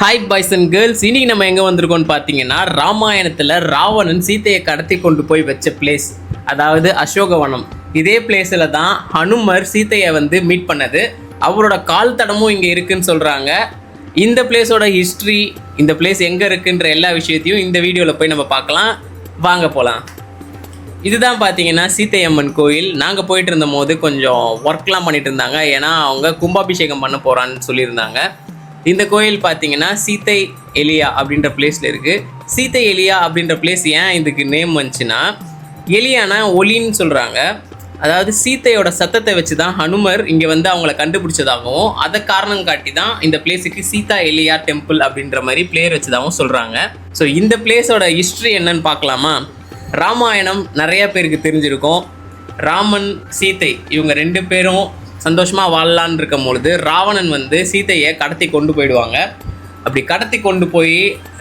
Hi boys and girls இன்னைக்கு நம்ம எங்கே வந்திருக்கோம்னு பார்த்தீங்கன்னா ராமாயணத்தில் ராவணன் சீதையை கடத்தி கொண்டு போய் வச்ச பிளேஸ் அதாவது அசோகவனம். இதே பிளேஸில் தான் ஹனுமர் சீத்தையை வந்து மீட் பண்ணது. அவரோட கால் தடமும் இங்கே இருக்குன்னு சொல்கிறாங்க இந்த பிளேஸோட ஹிஸ்ட்ரி இந்த பிளேஸ் எங்கே இருக்குன்ற எல்லா விஷயத்தையும் இந்த வீடியோவில் போய் நம்ம பார்க்கலாம். வாங்க போகலாம் இதுதான் பார்த்தீங்கன்னா சீத்தையம்மன் கோயில். நாங்கள் போயிட்டு இருந்த போது கொஞ்சம் ஒர்க்லாம் பண்ணிட்டு இருந்தாங்க. ஏன்னா அவங்க கும்பாபிஷேகம் பண்ண போகிறான்னு சொல்லியிருந்தாங்க. இந்த கோயில் பார்த்தீங்கன்னா சீத்தை எலியா அப்படின்ற பிளேஸில் இருக்குது சீத்தை எலியா அப்படின்ற பிளேஸ் ஏன் இதுக்கு நேம் வந்துச்சுன்னா எலியானா ஒலின்னு சொல்கிறாங்க அதாவது சீத்தையோட சத்தத்தை வச்சு தான் ஹனுமர் இங்கே வந்து அவங்கள கண்டுபிடிச்சதாகவும் அதை காரணம் காட்டி தான் இந்த பிளேஸுக்கு சீதா எலியா டெம்பிள் அப்படின்ற மாதிரி பிளேயர் வச்சதாகவும் சொல்கிறாங்க ஸோ இந்த பிளேஸோட ஹிஸ்ட்ரி என்னன்னு பார்க்கலாமா? ராமாயணம் நிறைய பேருக்கு தெரிஞ்சிருக்கும். ராமன் சீத்தை இவங்க ரெண்டு பேரும் சந்தோஷமாக வாழலான்னு இருக்கும் பொழுது ராவணன் வந்து சீதையை கடத்தி கொண்டு போயிடுவாங்க. அப்படி கடத்தி கொண்டு போய்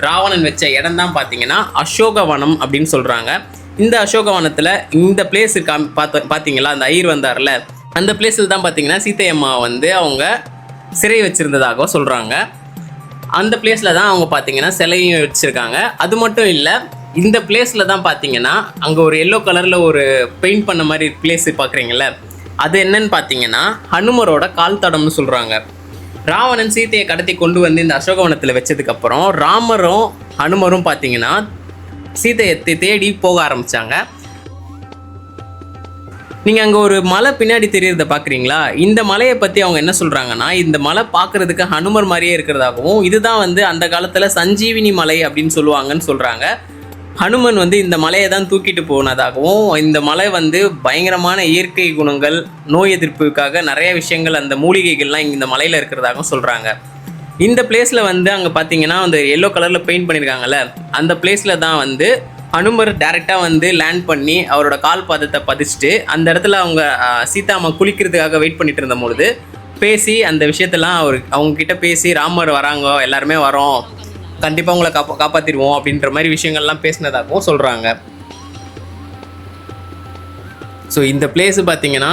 ராவணன் வச்ச இடம் தான் பார்த்தீங்கன்னா அசோகவனம் அப்படின்னு சொல்கிறாங்க இந்த அசோகவனத்தில் இந்த பிளேஸ் இருக்கா பார்த்த பார்த்தீங்களா? அந்த ஐயர் வந்தார்ல. அந்த பிளேஸில் தான் பார்த்தீங்கன்னா சீத்தையம்மா வந்து அவங்க சிறை வச்சுருந்ததாக சொல்கிறாங்க அந்த பிளேஸில் தான் அவங்க பார்த்தீங்கன்னா சிலையும் வச்சுருக்காங்க. அது மட்டும் இல்லை இந்த பிளேஸில் தான் பார்த்தீங்கன்னா அங்கே ஒரு எல்லோ கலரில் ஒரு பெயிண்ட் பண்ண மாதிரி பிளேஸ் பார்க்குறீங்களே அது என்னன்னு பார்த்தீங்கன்னா ஹனுமரோட கால் தடம்னு சொல்கிறாங்க ராவணன் சீதையை கடத்தி கொண்டு வந்து இந்த அசோகவனத்தில் வச்சதுக்கப்புறம் ராமரும் ஹனுமரும் பார்த்தீங்கன்னா சீதையை தேடி போக ஆரம்பித்தாங்க நீங்கள் அங்கே ஒரு மலை பின்னாடி தெரியறத பார்க்குறீங்களா இந்த மலையை பற்றி அவங்க என்ன சொல்கிறாங்கன்னா இந்த மலை பார்க்குறதுக்கு ஹனுமர் மாதிரியே இருக்கிறதாகவும் இதுதான் வந்து அந்த காலத்தில் சஞ்சீவினி மலை அப்படின்னு சொல்லுவாங்கன்னு சொல்கிறாங்க ஹனுமன் வந்து இந்த மலையை தான் தூக்கிட்டு போனதாகவும் இந்த மலை வந்து பயங்கரமான இயற்கை குணங்கள் நோய் எதிர்ப்புக்காக நிறைய விஷயங்கள் அந்த மூலிகைகள்லாம் இங்கே இந்த மலையில் இருக்கிறதாகவும் சொல்கிறாங்க இந்த பிளேஸில் வந்து அங்கே பார்த்தீங்கன்னா அந்த எல்லோ கலரில் பெயிண்ட் பண்ணியிருக்காங்கல்ல அந்த பிளேஸில் தான் வந்து ஹனுமர் டேரெக்டாக வந்து லேண்ட் பண்ணி அவரோட கால் பாதத்தை பதிச்சுட்டு அந்த இடத்துல அவங்க சீதாமா சீதா அம்மா குளிக்கிறதுக்காக வெயிட் பண்ணிட்டு இருந்த பொழுது பேசி அந்த விஷயத்தெல்லாம் அவர் அவங்க கிட்ட பேசி ராமர் வராங்க எல்லாருமே வரோம் கண்டிப்பாக உங்களை காப்பா காப்பாற்றிடுவோம் அப்படின்ற மாதிரி விஷயங்கள்லாம் பேசினதாகவும் சொல்கிறாங்க ஸோ இந்த பிளேஸ் பார்த்தீங்கன்னா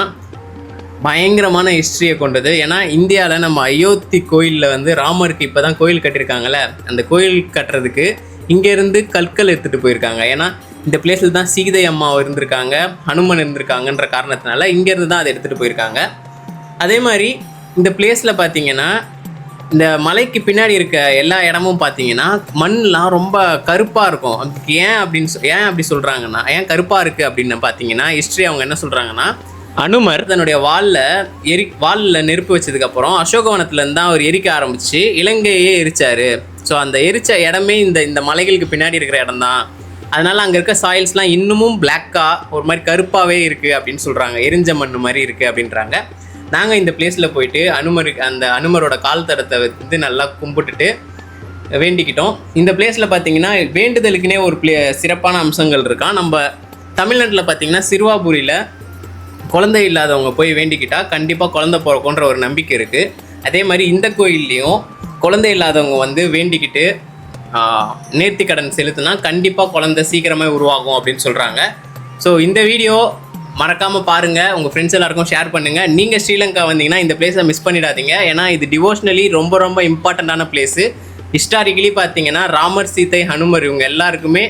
பயங்கரமான ஹிஸ்ட்ரியை கொண்டது. ஏன்னா இந்தியாவில் நம்ம அயோத்தி கோயிலில் வந்து ராமருக்கு இப்போ தான் கோயில் கட்டியிருக்காங்கல்ல அந்த கோயில் கட்டுறதுக்கு இங்கேருந்து கற்கள் எடுத்துகிட்டு போயிருக்காங்க. ஏன்னா இந்த பிளேஸில் தான் சீதை அம்மா இருந்திருக்காங்க ஹனுமன் இருந்திருக்காங்கன்ற காரணத்தினால இங்கேருந்து தான் அதை எடுத்துகிட்டு போயிருக்காங்க. அதே மாதிரி இந்த பிளேஸில் பார்த்தீங்கன்னா இந்த மலைக்கு பின்னாடி இருக்க எல்லா இடமும் பார்த்தீங்கன்னா மண்லாம் ரொம்ப கருப்பாக இருக்கும். அதுக்கு ஏன் அப்படின்னு ஏன் அப்படி சொல்கிறாங்கன்னா ஏன் கருப்பாக இருக்குது அப்படின்னு பார்த்தீங்கன்னா ஹிஸ்ட்ரி அவங்க என்ன சொல்கிறாங்கன்னா அனுமர். தன்னுடைய வாலில் எரி வாலில் நெருப்பு வச்சதுக்கப்புறம் அசோகவனத்துலேருந்து தான் அவர் எரிக்க ஆரம்பிச்சு இலங்கையே எரிச்சாரு. ஸோ அந்த எரிச்ச இடமே இந்த இந்த மலைகளுக்கு பின்னாடி இருக்கிற இடம் தான். அதனால அங்கே இருக்க சாயில்ஸ்லாம் இன்னமும் பிளாக்காக ஒரு மாதிரி கருப்பாகவே இருக்குது அப்படின்னு சொல்கிறாங்க எரிஞ்ச மண் மாதிரி இருக்குது அப்படின்றாங்க. நாங்கள் இந்த பிளேஸில் போயிட்டு அனுமருக்கு அந்த அனுமரோட கால் தரத்தை வந்து நல்லா கும்பிட்டுட்டு வேண்டிக்கிட்டோம். இந்த பிளேஸில் பார்த்தீங்கன்னா வேண்டுதலுக்குனே ஒரு பிளே சிறப்பான அம்சங்கள் இருக்கான் நம்ம தமிழ்நாட்டில் பார்த்தீங்கன்னா சிறுவாபுரியில் குழந்தை இல்லாதவங்க போய் வேண்டிக்கிட்டால் கண்டிப்பாக குழந்தை பிறக்குன்ற ஒரு நம்பிக்கை இருக்குது அதே மாதிரி இந்த கோயில்லையும் குழந்தை இல்லாதவங்க வந்து வேண்டிக்கிட்டு நேர்த்தி கடன் செலுத்தினா கண்டிப்பாக குழந்தை சீக்கிரமே உருவாகும் அப்படின்னு சொல்கிறாங்க ஸோ இந்த வீடியோ மறக்காமல் பாருங்கள் உங்கள் ஃப்ரெண்ட்ஸ் எல்லாருக்கும் ஷேர் பண்ணுங்கள் நீங்கள் ஸ்ரீலங்கா வந்தீங்கன்னா இந்த பிளேஸை மிஸ் பண்ணிடாதீங்க. ஏன்னா இது டிவோஷனலி ரொம்ப ரொம்ப இம்பார்ட்டண்ட்டான பிளேஸு ஹிஸ்டாரிக்கலி பார்த்தீங்கன்னா ராமர் சீதை ஹனுமர் இவங்க எல்லாருக்குமே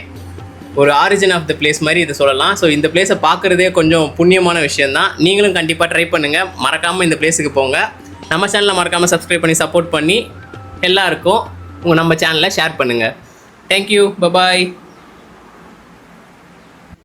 ஒரு ஆரிஜின் ஆஃப் த பிளேஸ் மாதிரி இதை சொல்லலாம். ஸோ இந்த பிளேஸை பார்க்குறதே கொஞ்சம் புண்ணியமான விஷயந்தான் நீங்களும் கண்டிப்பாக ட்ரை பண்ணுங்கள் மறக்காமல் இந்த பிளேஸுக்கு போங்க. நம்ம சேனலை மறக்காமல் சப்ஸ்கிரைப் பண்ணி சப்போர்ட் பண்ணி எல்லாருக்கும் உங்கள் நம்ம சேனலை ஷேர் பண்ணுங்கள் தேங்க்யூ பபாய்